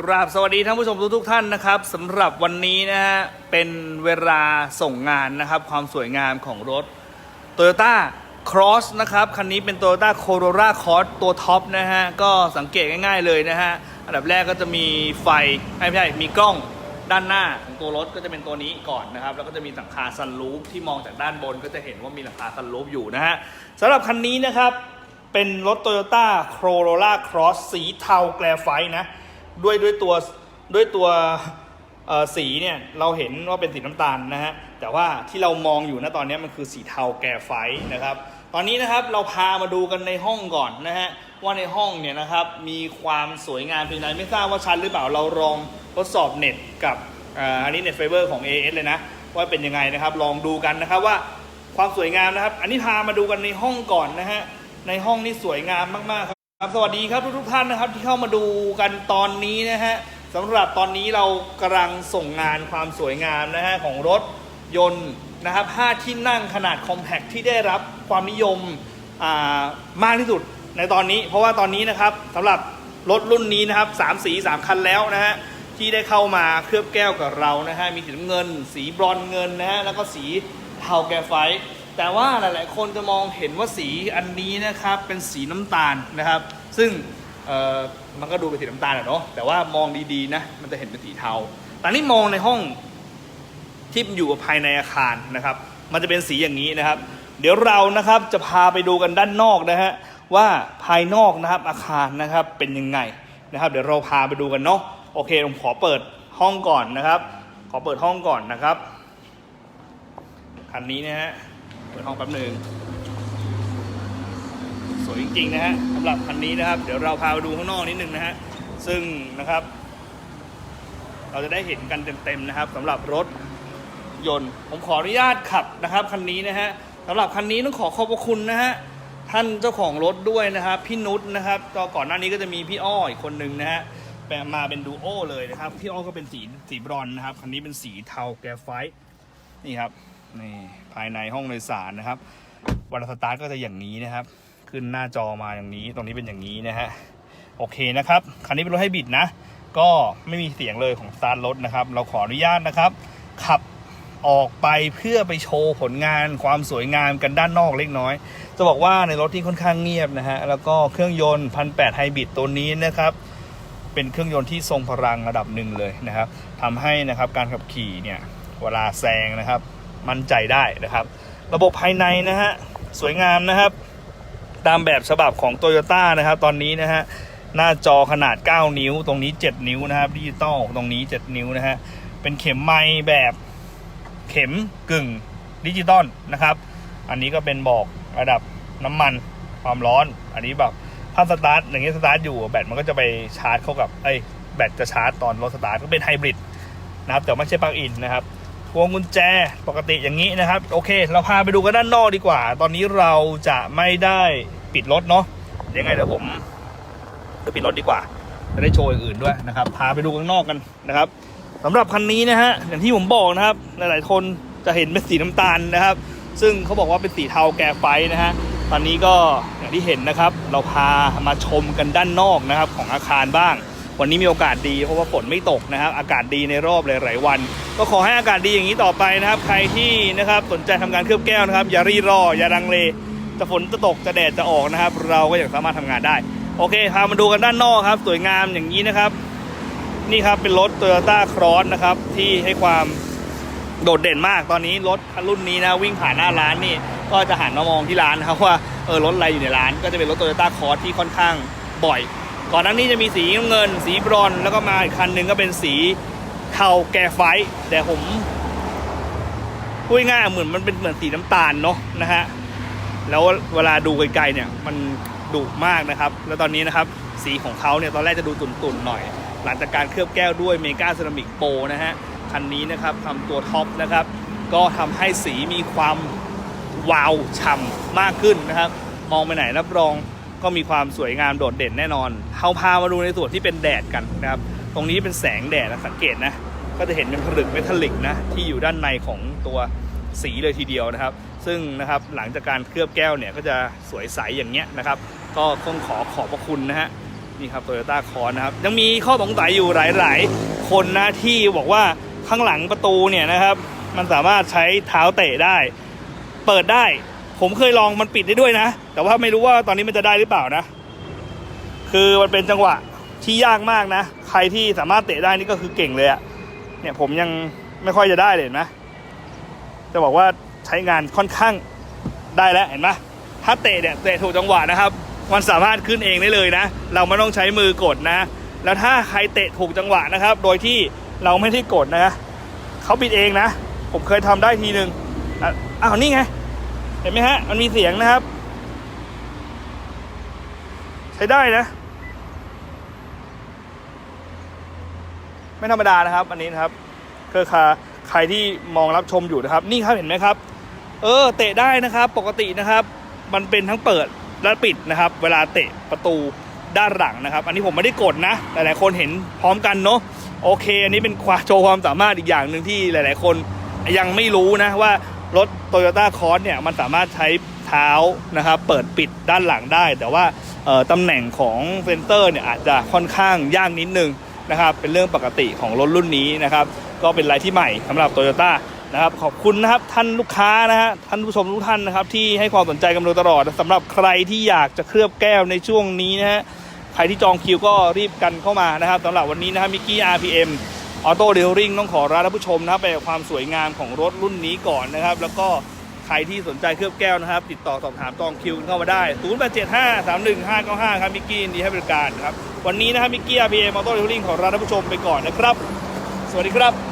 กราบสวัสดีท่านผู้ชมทุกๆท่านนะครับสำหรับวันนี้นะฮะเป็นเวลาส่งงานนะครับ ความสวยงามของรถ Toyota Cross นะครับ คันนี้เป็น Toyota Corolla Cross ตัวท็อปนะฮะ ก็สังเกตง่ายๆเลยนะฮะ อันดับแรกก็จะมีไฟไม่ใช่มีกล้องด้านหน้าของตัวรถก็จะเป็นตัวนี้ก่อนนะครับ แล้วก็จะมีหลังคาซันรูฟที่มองจากด้านบนก็จะเห็นว่ามีหลังคาซันรูฟอยู่นะฮะสำหรับคันนี้นะครับเป็นรถ Toyota Corolla Cross สีเทาแกลไฟนะ ด้วยด้วยตัวด้วยตัวสีเนี่ยเราเห็นว่าเป็นสีน้ำตาลนะฮะแต่ว่าที่เรามองอยู่นะตอนนี้มันคือสีเทาแก่ไฟนะครับ ตอนนี้นะครับเราพามาดูกันในห้องก่อนนะฮะว่าในห้องเนี่ยนะครับมีความสวยงามเพียงไรไม่ทราบว่าชัดหรือเปล่าเราลองทดสอบเน็ตกับอันนี้เน็ตไฟเบอร์ของ AS เลยนะว่าเป็นยังไงนะครับลองดูกันนะครับว่าความสวยงามนะครับ อันนี้พามาดูกันในห้องก่อนนะฮะในห้องนี่สวยงามมากๆ ครับสวัสดีครับทุกๆท่านนะครับที่เข้ามาดูกันตอนนี้นะฮะสำหรับตอนนี้เรากำลังส่งงานความสวยงามนะฮะของรถยนต์นะครับ5ที่นั่งขนาดคอมแพคที่ได้รับความนิยมอ่ามากที่สุดในตอนนี้ เพราะว่าตอนนี้นะครับสำหรับรถรุ่นนี้นะครับ3สี 3 คันแล้วนะฮะที่ได้เข้ามาเคลือบแก้วกับเรานะฮะมีสีน้ำเงิน สีบรอนเงินนะฮะแล้วก็สีเทาแกรไฟ แต่ว่าหลาย ๆ คนจะมองเห็นว่าสีอันนี้นะครับเป็นสีน้ำตาลนะครับ ซึ่งมันก็ดูเป็นสีน้ำตาลอะเนาะแต่ว่ามองดี ๆ นะมันจะเห็นเป็นสีเทา แต่นี่มองในห้องที่อยู่ภายในอาคารนะครับ มันจะเป็นสีอย่างนี้นะครับ เดี๋ยวเรานะครับจะพาไปดูกันด้านนอกนะฮะว่าภายนอกนะครับอาคารนะครับเป็นยังไงนะครับ เดี๋ยวเราพาไปดูกันเนาะโอเคผมขอเปิดห้องก่อนนะครับ ขอเปิดห้องก่อนนะครับคันนี้นะฮะ เปิดห้องแป๊บหนึ่งสวยจริงๆนะฮะสำหรับคันนี้นะครับ เดี๋ยวเราพาไปดูข้างนอกนิดนึงนะฮะซึ่งนะครับ เราจะได้เห็นกันเต็มๆนะครับสำหรับรถยนต์ผมขออนุญาตขับนะครับคันนี้นะฮะสำหรับคันนี้ต้องขอขอบพระคุณนะฮะท่านเจ้าของรถด้วยนะครับ พี่นุชนะครับก็ก่อนหน้านี้ก็จะมีพี่อ้ออีกคนนึงนะฮะแปลมาเป็นดูโอเลยนะครับ พี่อ้อก็เป็นสีสีบรอนนะครับ คันนี้เป็นสีเทาแกรไฟต์นี่ครับ นี่ภายในห้องโดยสารนะครับวันสตาร์ทก็จะอย่างนี้นะครับ ขึ้นหน้าจอมาอย่างนี้ ตรงนี้เป็นอย่างนี้นะฮะโอเคนะครับคันนี้เป็นรถให้บิดนะ ก็ไม่มีเสียงเลยของสตาร์ทรถนะครับ เราขออนุญาตนะครับ ขับออกไปเพื่อไปโชว์ผลงานความสวยงามกันด้านนอกเล็กน้อย จะบอกว่าในรถที่ค่อนข้างเงียบนะฮะ แล้วก็เครื่องยนต์พันแปดไฮบริดตัวนี้นะครับ เป็นเครื่องยนต์ที่ทรงพลังระดับหนึ่งเลยนะครับทำให้นะครับการขับขี่เนี่ยเวลาแซงนะครับ มั่นใจได้นะครับ ระบบภายในนะฮะสวยงามนะครับ ตามแบบฉบับของ t o y ยต้นะครับ ตอนนี้นะฮะหน้าจอขนาด 9 นิ้ว ตรงนี้ 7 นิ้วนะครับดิจิตอลตรงนี้ 7 นิ้วนะฮะเป็นเข็มไม้แบบเข็มกึ่งดิจิตอลนะครับ อันนี้ก็เป็นบอกระดับน้ำมันความร้อน อันนี้แบบถ้าสตาร์ทอย่างนี้สตาร์ทอยู่แบตมันก็จะไปชาร์จเข้ากับไอ้แบตจะชาร์จตอนรถสตาร์ทก็เป็นไฮบริดนะครับแต่ไม่ใช่ปลั๊กอินนะครับ พวงกุญแจปกติอย่างนี้นะครับ โอเค เราพาไปดูกันด้านนอกดีกว่า ตอนนี้เราจะไม่ได้ปิดรถเนาะยังไงเดี๋ยวผมจะปิดรถดีกว่าจะได้โชว์อย่างอื่นด้วยนะครับ พาไปดูข้างนอกกันนะครับสำหรับคันนี้นะฮะอย่างที่ผมบอกนะครับ หลายๆคนจะเห็นเป็นสีน้ำตาลนะครับ ซึ่งเขาบอกว่าเป็นสีเทาแก่ไฟนะฮะตอนนี้ก็อย่างที่เห็นนะครับ เราพามาชมกันด้านนอกนะครับ ของอาคารบ้าง วันนี้มีโอกาสดีเพราะว่าฝนไม่ตกนะครับ อากาศดีในรอบหลาย ๆ วัน ก็ขอให้อากาศดีอย่างนี้ต่อไปนะครับ ใครที่นะครับสนใจทำงานเคลือบแก้วนะครับ อย่ารีรอ อย่าดังเลจะฝนจะตกจะแดดจะออกนะครับ เราก็ยังสามารถทำงานได้ โอเคพามาดูกันด้านนอกครับ สวยงามอย่างนี้นะครับ นี่ครับเป็นรถ Toyota Cross นะครับที่ให้ความโดดเด่นมากตอนนี้รถรุ่นนี้นะวิ่งผ่านหน้าร้านนี่ก็จะหันมามองที่ร้านนะครับว่าเออรถอะไรอยู่ในร้าน ก็จะเป็นรถ Toyota Cross ที่ค่อนข้างบ่อย ก่อนหน้านี้จะมีสีน้ำเงิน สีบรอนแล้วก็มาอีกคันหนึ่งก็เป็นสีเทาแกไฟต์แต่ผมพูดง่ายเหมือนมันเป็นเหมือนสีน้ำตาลเนาะนะฮะแล้วเวลาดูไกลๆเนี่ยมันดุมากนะครับ แล้วตอนนี้นะครับสีของเขาเนี่ยตอนแรกจะดูตุ่นๆหน่อย หลังจากการเคลือบแก้วด้วยเมกาเซรามิกโปนะฮะคันนี้นะครับทำตัวท็อปนะครับ ก็ทำให้สีมีความวาวฉ่ำมากขึ้นนะครับ มองไปไหนรับรอง ก็มีความสวยงามโดดเด่นแน่นอนเขาพามาดูในส่วนที่เป็นแดดกันนะครับ ตรงนี้เป็นแสงแดดนะสังเกตนะ ก็จะเห็นเป็นผลึกเมทัลลิกนะที่อยู่ด้านในของตัวสีเลยทีเดียวนะครับ ซึ่งนะครับหลังจากการเคลือบแก้วเนี่ยก็จะสวยใสอย่างเงี้ยนะครับ ก็คงขอขอบพระคุณนะฮะนี่ครับโตโยต้าคอนนะครับยังมีข้อสงสัยอยู่หลาย ๆ คนนะที่บอกว่าข้างหลังประตูเนี่ยนะครับ มันสามารถใช้เท้าเตะได้ เปิดได้ ผมเคยลองมันปิดได้ด้วยนะ แต่ว่าไม่รู้ว่าตอนนี้มันจะได้หรือเปล่านะ คือมันเป็นจังหวะที่ยากมากนะ ใครที่สามารถเตะได้นี่ก็คือเก่งเลยอะเนี่ยผมยังไม่ค่อยจะได้เลยเห็นไหมจะบอกว่าใช้งานค่อนข้างได้แล้วเห็นไหมถ้าเตะเนี่ยเตะถูกจังหวะนะครับ มันสามารถขึ้นเองได้เลยนะ เราไม่ต้องใช้มือกดนะ แล้วถ้าใครเตะถูกจังหวะนะครับ โดยที่เราไม่ได้กดนะเขาปิดเองนะ ผมเคยทำได้ทีหนึ่งอะอ้าวนี่ไง เห็นไหมฮะ มันมีเสียงนะครับ ใช้ได้นะ ไม่ธรรมดานะครับ อันนี้นะครับก็ค่ะใครที่มองรับชมอยู่นะครับ นี่ครับเห็นไหมครับ เออ เตะได้นะครับ ปกตินะครับ มันเป็นทั้งเปิดและปิดนะครับ เวลาเตะประตูด้านหลังนะครับ อันนี้ผมไม่ได้กดนะหลายๆคนเห็นพร้อมกันเนาะโอเค อันนี้เป็นความโชว์ความสามารถอีกอย่างหนึ่งที่หลาย ๆ คนยังไม่รู้นะว่า รถ Toyota c o r s เนี่ยมันสามารถใช้เท้านะครับเปิดปิดด้านหลังได้ แต่ว่าตำแหน่งของเซนเซอร์เนี่ยอาจจะค่อนข้างยากนิดนึงนะครับเป็นเรื่องปกติของรถรุ่นนี้นะครับก็เป็นอะไรที่ใหม่สำหรับ Toyota นะครับขอบคุณนะครับท่านลูกค้านะฮะท่านผู้ชมทุกท่านนะครับที่ให้ความสนใจกันโดยตลอดสำหรับใครที่อยากจะเคลือบแก้วในช่วงนี้นะฮะใครที่จองคิวก็รีบกันเข้ามานะครับสำหรับวันนี้นะครับมิกกี้ RPM ออโต้เดลริงต้องขอรับท่านผู้ชมนะครับไปความสวยงามของรถรุ่นนี้ก่อนนะครับ แล้วก็ใครที่สนใจเคลือบแก้วนะครับ ติดต่อสอบถามจองคิวเข้ามาได้ 0 8 7 5 3 1 5 9 5 ครับมิกกี้ดีให้บริการครับ วันนี้นะครับมิกกี้อาร์พีเอมอโต้เดลริงขอลาท่านผู้ชมไปก่อนนะครับ สวัสดีครับ